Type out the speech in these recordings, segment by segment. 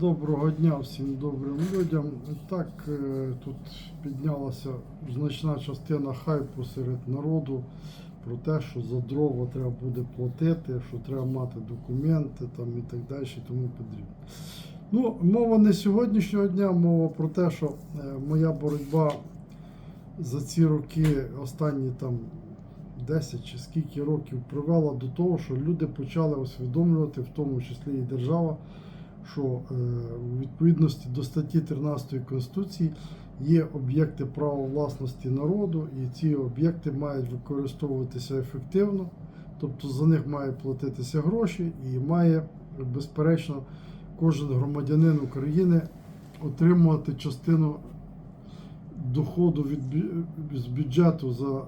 Доброго дня всім добрим людям. Так, е, тут піднялася значна частина хайпу серед народу про те, що за дрова треба буде платити, що треба мати документи там і так далі, тому потрібно. Ну, мова не сьогоднішнього дня, мова про те, що е, моя боротьба за ці роки, останні там 10 чи скільки років, привела до того, що люди почали усвідомлювати, в тому числі і держава, що е, у відповідності до статті 13 Конституції є об'єкти права власності народу, і ці об'єкти мають використовуватися ефективно, тобто за них мають платитися гроші, і має, безперечно, кожен громадянин України отримувати частину доходу від бюджету за е,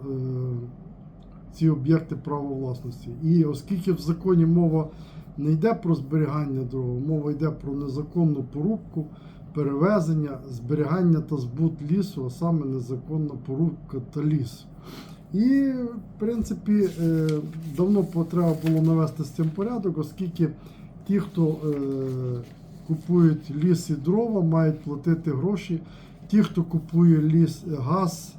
ці об'єкти права власності. І оскільки в законі мова не йде про зберігання дрова, мова йде про незаконну порубку, перевезення, зберігання та збут лісу, а саме незаконна порубка та ліс. І, в принципі, е, давно треба було навести з цим порядок, оскільки ті, хто е, купують ліс і дрова, мають платити гроші. Ті, хто купує ліс, газ,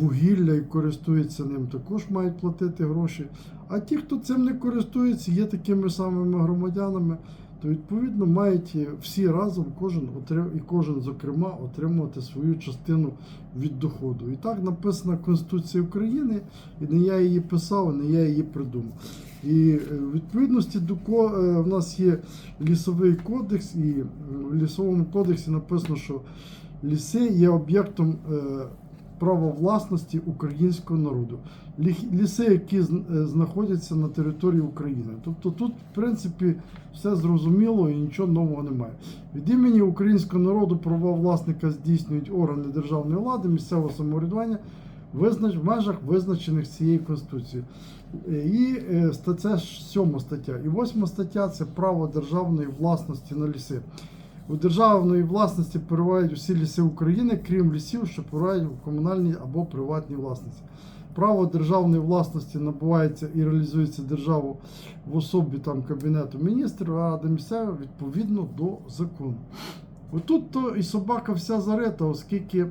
вугілля і користується ним, також мають платити гроші. А ті, хто цим не користується, є такими самими громадянами, то відповідно мають всі разом, кожен і кожен, зокрема, отримувати свою частину від доходу. І так написана Конституція України, і не я її писав, не я її придумав. І е, в відповідності до ко е, в нас є лісовий кодекс, і в лісовому кодексі написано, що ліси є об'єктом права власності українського народу. Ліси, які е, знаходяться на території України. Тобто тут, в принципі, все зрозуміло і нічого нового немає. Від імені українського народу права власника здійснюють органи державної влади, місцевого самоврядування визнач, в межах визначених цією Конституцією. Е, І е, це сьома стаття. І восьма стаття це право державної власності на ліси. У державної власності перебувають усі ліси України, крім лісів, що перебувають у комунальній або приватній власності. Право державної власності набувається і реалізується державою в особі там Кабінету міністрів, а ради місцевої відповідно до закону. Отут то і собака вся зарита, оскільки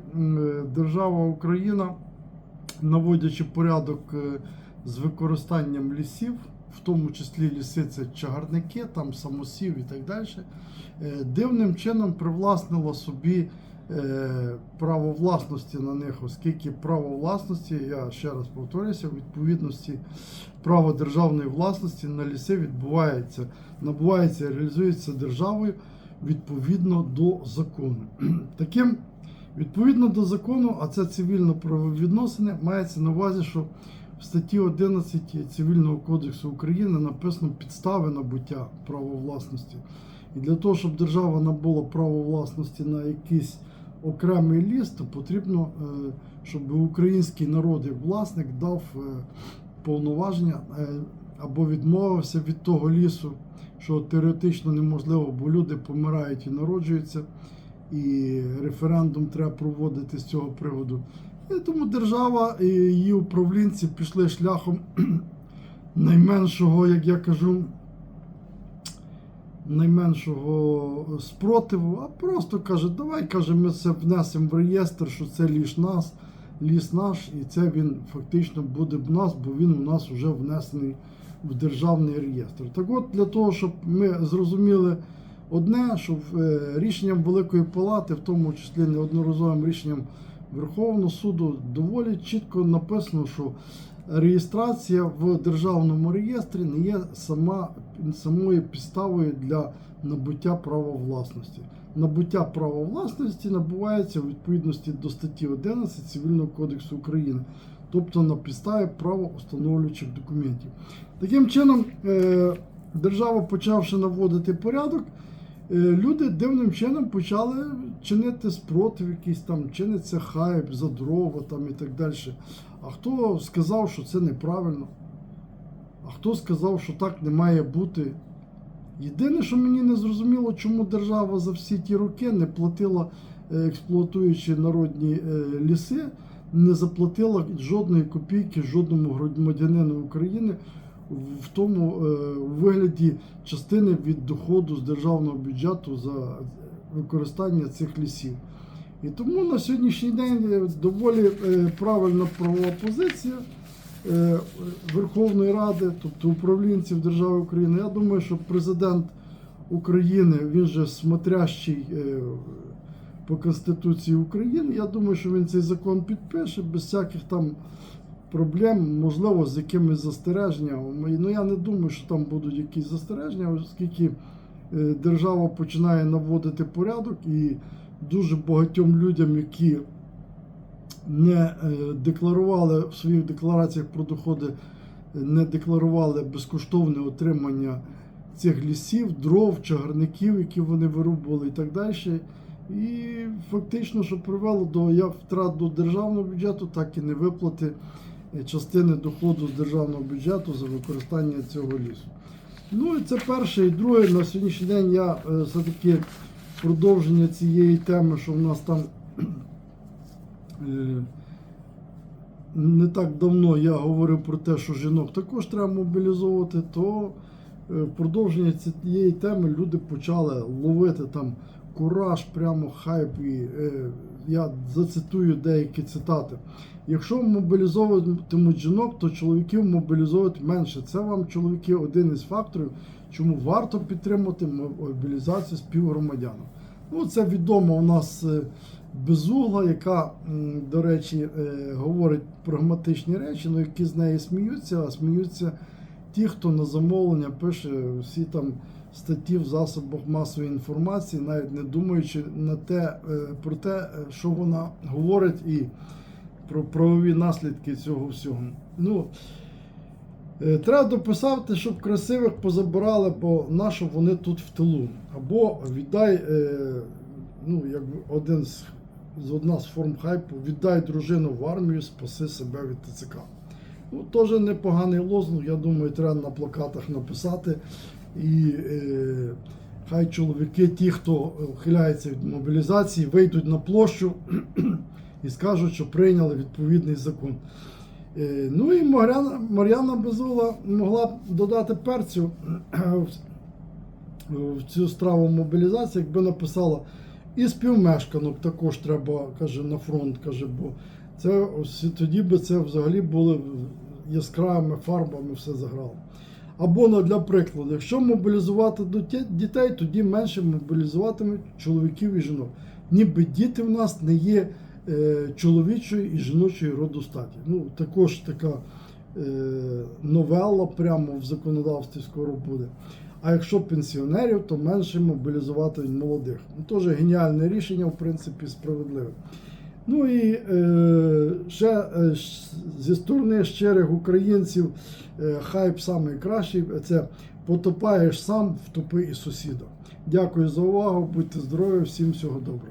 держава Україна, наводячи порядок е, з використанням лісів, в тому числі ліси це чагарники, там самосів і так далі, е, дивним чином привласнила собі е, право власності на них, оскільки право власності, я ще раз повторюся, в відповідності право державної власності на ліси відбувається, набувається реалізується державою відповідно до закону. Таким відповідно до закону, а це цивільно-правові відносини, мається на увазі, що в статті 11 Цивільного кодексу України написано підстави набуття права власності. І для того, щоб держава набула право власності на якийсь окремий ліс, то потрібно, е, щоб український народ як власник дав е, повноваження е, або відмовився від того лісу, що теоретично неможливо, бо люди помирають і народжуються, і референдум треба проводити з цього приводу. Тому держава і її управлінці пішли шляхом найменшого, як я кажу, найменшого спротиву, а просто каже, давай каже, ми це внесемо в реєстр, що це ліс нас, ліс наш, і це він фактично буде в нас, бо він у нас вже внесений в державний реєстр. Так от для того, щоб ми зрозуміли одне, що е, рішенням Великої Палати, в тому числі неодноразовим рішенням Верховного суду, доволі чітко написано, що реєстрація в державному реєстрі не є сама самою підставою для набуття права власності. Набуття права власності набувається у відповідності до статті 11 Цивільного кодексу України, тобто на підставі правоустановлюючих документів. Таким чином, е, держава, почавши наводити порядок, е, люди дивним чином почали чинити спротив, якийсь там чиниться хайп за дрова там і так далі. А хто сказав, що це неправильно? А хто сказав, що так не має бути? Єдине, що мені не зрозуміло, чому держава за всі ті роки не платила, е, експлуатуючи народні е, ліси, не заплатила жодної копійки жодному громадянину України в тому е, вигляді частини від доходу з державного бюджету за використання цих лісів. І тому на сьогоднішній день е, доволі е, правильна правова позиція е, Верховної Ради, тобто управлінців держави України. Я думаю, що президент України, він же смотрящий по Конституції України. Я думаю, що він цей закон підпише без всяких там проблем, можливо, з якимись застереженнями. Ну я не думаю, що там будуть якісь застереження, оскільки держава починає наводити порядок і дуже багатьом людям, які не е, декларували в своїх деклараціях про доходи, е, не декларували безкоштовне отримання цих лісів, дров, чагарників, які вони вирубували і так далі. І фактично, що привело до як втрат до державного бюджету, так і не виплати е, частини доходу з державного бюджету за використання цього лісу. Ну і це перше. І друге, на сьогоднішній день я е, все-таки продовження цієї теми, що в нас там е, не так давно я говорив про те, що жінок також треба мобілізовувати, то е, продовження цієї теми люди почали ловити там кураж, прямо хайп. І, е, я зацитую деякі цитати. Якщо мобілізовуватимуть жінок, то чоловіків мобілізовують менше. Це вам, чоловіки, один із факторів, чому варто підтримати мобілізацію співгромадян. Ну, це відомо у нас е, безугла, яка, до речі, е, говорить прагматичні речі, ну які з неї сміються, а сміються ті, хто на замовлення пише всі там статті в засобах масової інформації, навіть не думаючи на те, е, про те, е, що вона говорить, і про правові наслідки цього всього. Ну, е, Треба дописати, щоб красивих позабирали, бо нащо вони тут в тилу. Або віддай, ну, як один з, з одна з форм хайпу, віддай дружину в армію, спаси себе від ТЦК. Ну, теж непоганий лозунг, я думаю, треба на плакатах написати. І е, хай чоловіки, ті, хто ухиляється від мобілізації, вийдуть на площу і скажуть, що прийняли відповідний закон. Е, ну і Мар'яна, Мар'яна Безула могла б додати перцю в- в цю страву мобілізації, якби написала і співмешканок також треба, каже, на фронт, каже, бо це ось тоді би це взагалі було яскравими фарбами все заграло. Або ну, для прикладу, якщо мобілізувати дітей, тоді менше мобілізуватимуть чоловіків і жінок. Ніби діти в нас не є е, чоловічої і жіночої роду статі. Ну, також така е, новела прямо в законодавстві скоро буде. А якщо пенсіонерів, то менше мобілізувати молодих. Ну, теж геніальне рішення, в принципі, справедливе. Ну і е, ще е, зі сторони щирих українців е, хайп найкращий це потопаєш сам, втопи і сусіда. Дякую за увагу, будьте здорові, всім всього доброго.